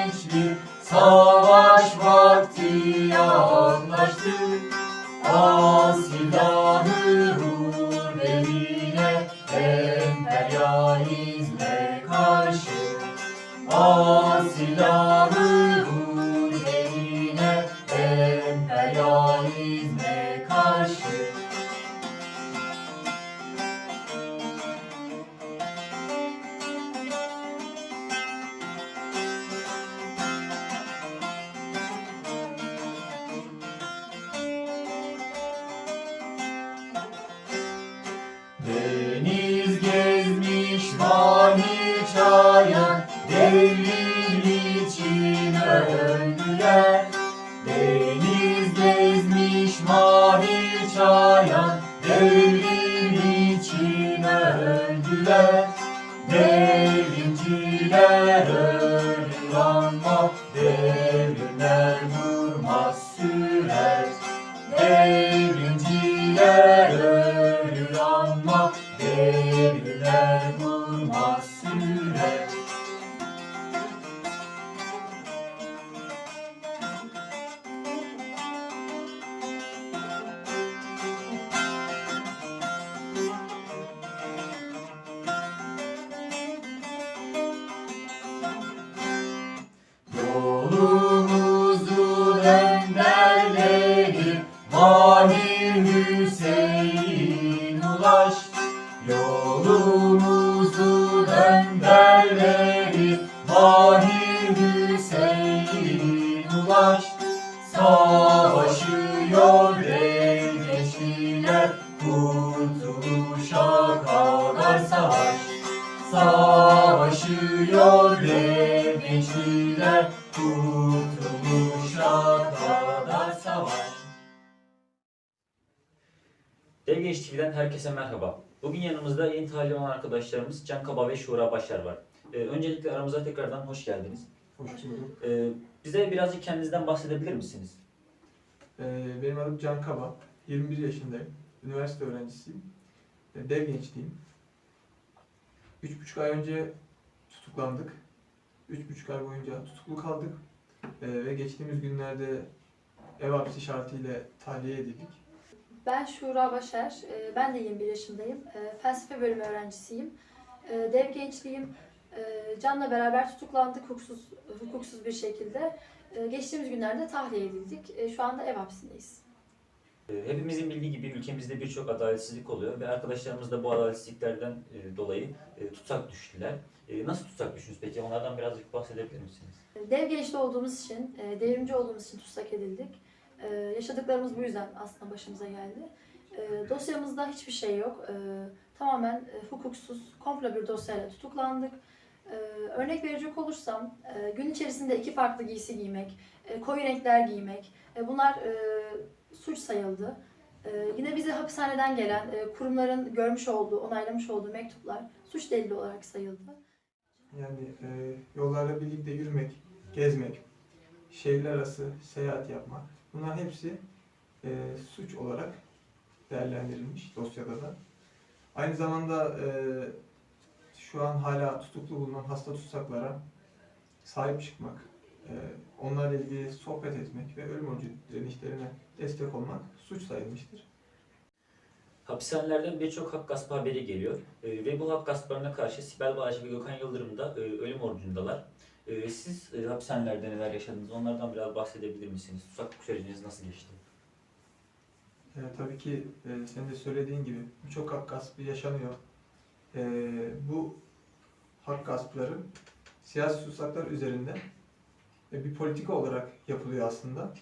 gençlik Savaş vakti yaklaştı Al silahı vur beline Emperyalizme karşı. Al silahı vur beline Emperyalizme karşı çaya Devrim için öldüler Deniz gezmiş mavi çaya Devrim için öldüler Devrimler Yolumuzun önderleri Mahir Hüseyin Ulaş. Yolumuzun gençler Kurtuluşa kadar savaş Dev Genç TV'den herkese merhaba. Bugün yanımızda yeni talim olan arkadaşlarımız Can Kaba ve Şura Başar var. Ee, öncelikle aramıza tekrardan hoş geldiniz. Hoş bulduk. Ee, bize birazcık kendinizden bahsedebilir misiniz? Ee, benim adım Can Kaba. 21 yaşındayım. Üniversite öğrencisiyim. Dev gençliğim. 3,5 ay önce tutuklandık. 3,5 ay boyunca tutuklu kaldık. Ee, ve geçtiğimiz günlerde ev hapsi şartıyla tahliye edildik. Ben Şura Başar, e, ben de 21 yaşındayım. E, Felsefe bölümü öğrencisiyim. E, Dev gençliğim. E, Can'la beraber tutuklandık hukuksuz, hukuksuz bir şekilde. E, Geçtiğimiz günlerde tahliye edildik. E, Şu anda ev hapsindeyiz. Ee, hepimizin bildiği gibi ülkemizde birçok adaletsizlik oluyor ve arkadaşlarımız da bu adaletsizliklerden e, dolayı e, tutsak düştüler. E, nasıl tutsak düştünüz peki? Onlardan birazcık bahsedebilir misiniz? Dev gençli olduğumuz için, devrimci olduğumuz için tutsak edildik. Yaşadıklarımız bu yüzden aslında başımıza geldi. Dosyamızda hiçbir şey yok. Tamamen hukuksuz, komple bir dosyayla tutuklandık. Örnek verecek olursam, gün içerisinde iki farklı giysi giymek, koyu renkler giymek, bunlar sayıldı. E, Yine bize hapishaneden gelen e, kurumların görmüş olduğu, onaylamış olduğu mektuplar suç delili olarak sayıldı. Yani e, yollarla birlikte yürümek, gezmek, şehirler arası seyahat yapmak. Bunlar hepsi e, suç olarak değerlendirilmiş dosyada da. Aynı zamanda e, şu an hala tutuklu bulunan hasta tutsaklara sahip çıkmak, e, onlarla ilgili sohbet etmek ve ölüm orucu direnişlerine destek olmak suç sayılmıştır. Hapishanelerden birçok hak gaspı haberi geliyor Ee, ve bu hak gasplarına karşı Sibel Bağcı ve Gökhan Yıldırım da e, ölüm orucundalar. Ee, siz e, hapishanelerde neler yaşadınız? Onlardan biraz bahsedebilir misiniz? Tutsaklık süreciniz nasıl geçti? E, tabii ki e, senin de söylediğin gibi birçok hak gaspı yaşanıyor. E, bu hak gaspları siyasi tutsaklar üzerinde e, bir politika olarak yapılıyor aslında.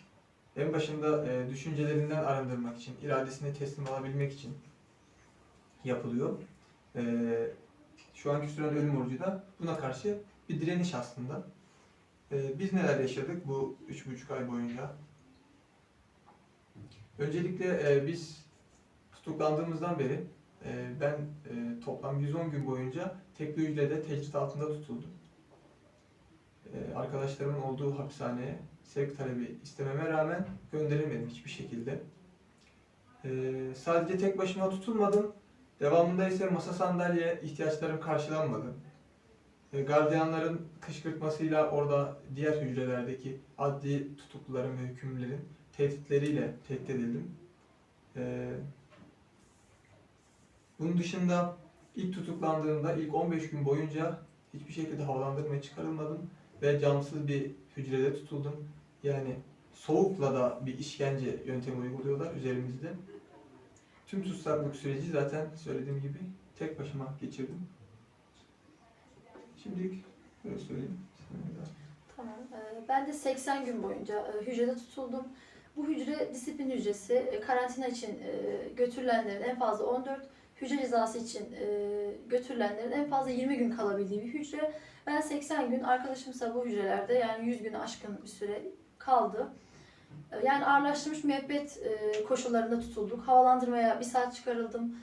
En başında e, düşüncelerinden arındırmak için, iradesine teslim alabilmek için yapılıyor. E, şu anki süren ölüm orucu da buna karşı bir direniş aslında. E, biz neler yaşadık bu üç buçuk ay boyunca? Öncelikle e, biz tutuklandığımızdan beri e, ben e, toplam 110 gün boyunca tekli hücrede tecrit altında tutuldum. E, arkadaşlarımın olduğu hapishaneye sevk talebi istememe rağmen gönderilmedim hiçbir şekilde. E, sadece tek başıma tutulmadım. Devamında ise masa sandalye ihtiyaçlarım karşılanmadı. E, gardiyanların kışkırtmasıyla orada diğer hücrelerdeki adli tutukluların ve hükümlülerin tehditleriyle tehdit edildim. E, bunun dışında ilk tutuklandığımda ilk 15 gün boyunca hiçbir şekilde havalandırmaya çıkarılmadım ve camsız bir hücrede tutuldum. Yani soğukla da bir işkence yöntemi uyguluyorlar üzerimizde. Tüm tutsaklık süreci zaten söylediğim gibi tek başıma geçirdim. Şimdilik böyle söyleyeyim. Tamam. Ee, Ben de 80 gün boyunca e, hücrede tutuldum. Bu hücre disiplin hücresi. E, Karantina için e, götürülenlerin en fazla 14, hücre cezası için götürülenlerin en fazla 20 gün kalabildiği bir hücre. Ben 80 gün, arkadaşımsa bu hücrelerde yani 100 günü aşkın bir süre kaldı. E, Yani ağırlaştırılmış müebbet e, koşullarında tutulduk. Havalandırmaya bir saat çıkarıldım.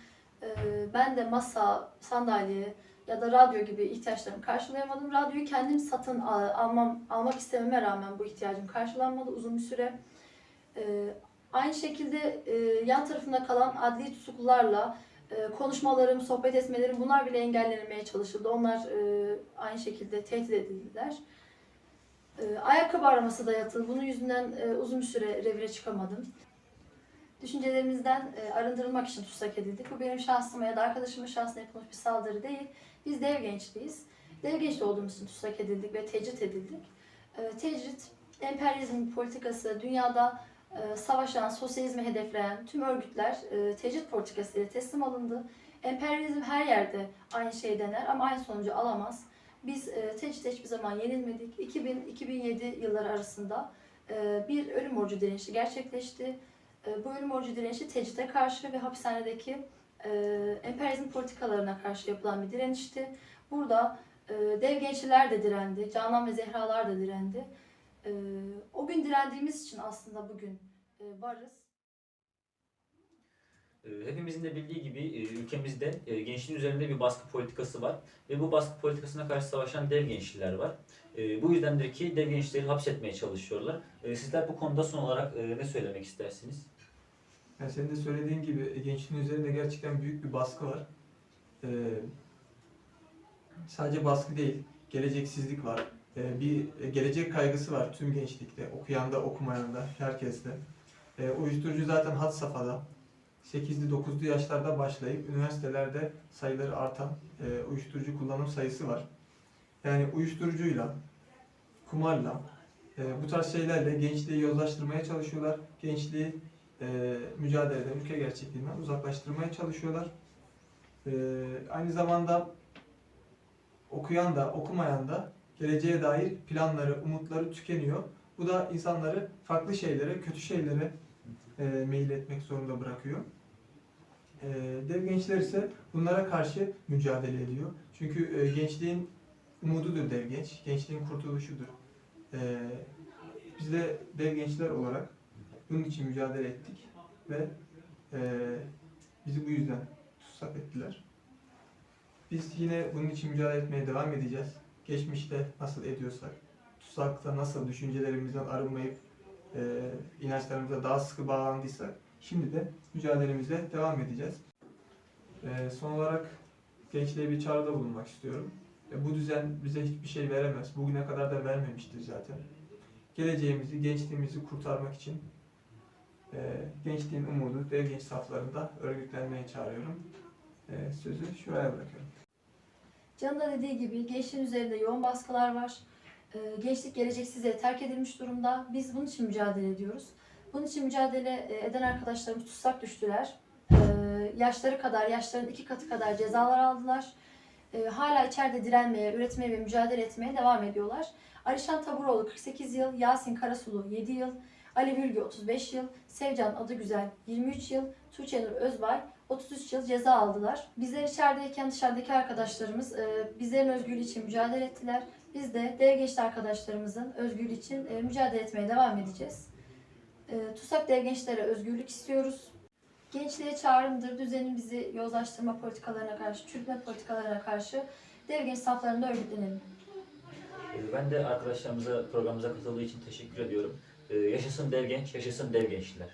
E, Ben de masa, sandalye, ya da radyo gibi ihtiyaçlarımı karşılayamadım. Radyoyu kendim satın al- almam almak istememe rağmen bu ihtiyacım karşılanmadı uzun bir süre. Ee, aynı şekilde e, yan tarafında kalan adli tutuklularla e, konuşmalarım, sohbet etmelerim bunlar bile engellenmeye çalışıldı. Onlar aynı şekilde tehdit edildiler. E, ayakkabı araması da yatıldı. Bunun yüzünden e, uzun bir süre revire çıkamadım. Düşüncelerimizden e, arındırılmak için tutsak edildik. Bu benim şahsıma ya da arkadaşımın şahsına yapılmış bir saldırı değil. Biz dev gençliyiz. Dev gençli olduğumuz için tutsak edildik ve tecrit edildik. E, tecrit, emperyalizm politikası, dünyada savaşan, sosyalizmi hedefleyen tüm örgütler tecrit politikasıyla teslim alındı. Emperyalizm her yerde aynı şeyi dener ama aynı sonucu alamaz. Biz e, tecritte hiçbir zaman yenilmedik. 2000-2007 yılları arasında e, bir ölüm orucu direnişi gerçekleşti. E, bu ölüm orucu direnişi tecrite karşı ve hapishanedeki e, emperyalizm politikalarına karşı yapılan bir direnişti. Burada e, dev gençler de direndi, Canan ve Zehralar da direndi. O gün direndiğimiz için aslında bugün varız. Ee, Hepimizin de bildiği gibi e, ülkemizde e, gençliğin üzerinde bir baskı politikası var ve bu baskı politikasına karşı savaşan dev gençliler var. E, Bu yüzdendir ki dev gençleri hapsetmeye çalışıyorlar. Sizler bu konuda son olarak ne söylemek istersiniz? Yani senin de söylediğin gibi gençliğin üzerinde gerçekten büyük bir baskı var. Sadece baskı değil, geleceksizlik var. Bir gelecek kaygısı var tüm gençlikte, okuyanda, okumayanda, herkeste. Ee, uyuşturucu zaten had safhada. 8'li 9'lu yaşlarda başlayıp üniversitelerde sayıları artan e, uyuşturucu kullanım sayısı var. Yani uyuşturucuyla, kumarla, e, bu tarz şeylerle gençliği yozlaştırmaya çalışıyorlar. Gençliği e, mücadeleden, ülke gerçekliğinden uzaklaştırmaya çalışıyorlar. E, aynı zamanda okuyan da, okumayan da geleceğe dair planları, umutları tükeniyor. Bu da insanları farklı şeylere, kötü şeylere e, meyil etmek zorunda bırakıyor. E, dev gençler ise bunlara karşı mücadele ediyor. Çünkü e, gençliğin umududur dev genç, gençliğin kurtuluşudur. E, biz de dev gençler olarak bunun için mücadele ettik ve e, bizi bu yüzden tutsak ettiler. Biz yine bunun için mücadele etmeye devam edeceğiz. Geçmişte nasıl ediyorsak, tutsakta nasıl düşüncelerimizden arınmayıp e, inançlarımıza daha sıkı bağlandıysak, şimdi de mücadelemize devam edeceğiz. E, son olarak gençliğe bir çağrıda bulunmak istiyorum. E, bu düzen bize hiçbir şey veremez. Bugüne kadar da vermemiştir zaten. Geleceğimizi, gençliğimizi kurtarmak için e, gençliğin umudu dev genç saflarında örgütlenmeye çağırıyorum. E, sözü şuraya bırakıyorum. Can'ın da dediği gibi gençliğin üzerinde yoğun baskılar var. Ee, Gençlik geleceksizliğe terk edilmiş durumda. Biz bunun için mücadele ediyoruz. Bunun için mücadele e, eden arkadaşlarımız tutsak düştüler. Ee, Yaşları kadar, yaşların iki katı kadar cezalar aldılar. Ee, Hala içeride direnmeye, üretmeye ve mücadele etmeye devam ediyorlar. Alişan Taburoğlu 48 yıl, Yasin Karasulu 7 yıl, Ali Bülgü 35 yıl, Sevcan Adıgüzel 23 yıl, Tuğçe Nur Özbay 33 yıl ceza aldılar. Bizler içerideyken dışarıdaki arkadaşlarımız e, bizlerin özgürlüğü için mücadele ettiler. Biz de dev gençli arkadaşlarımızın özgürlüğü için e, mücadele etmeye devam edeceğiz. E, TUSAK dev gençlere özgürlük istiyoruz. Gençliğe çağrımdır, düzenin bizi yozlaştırma politikalarına karşı, çürütme politikalarına karşı dev genç saflarında örgütlenelim. E, Ben de arkadaşlarımıza programımıza katıldığı için teşekkür ediyorum. E, Yaşasın dev genç, yaşasın dev gençler.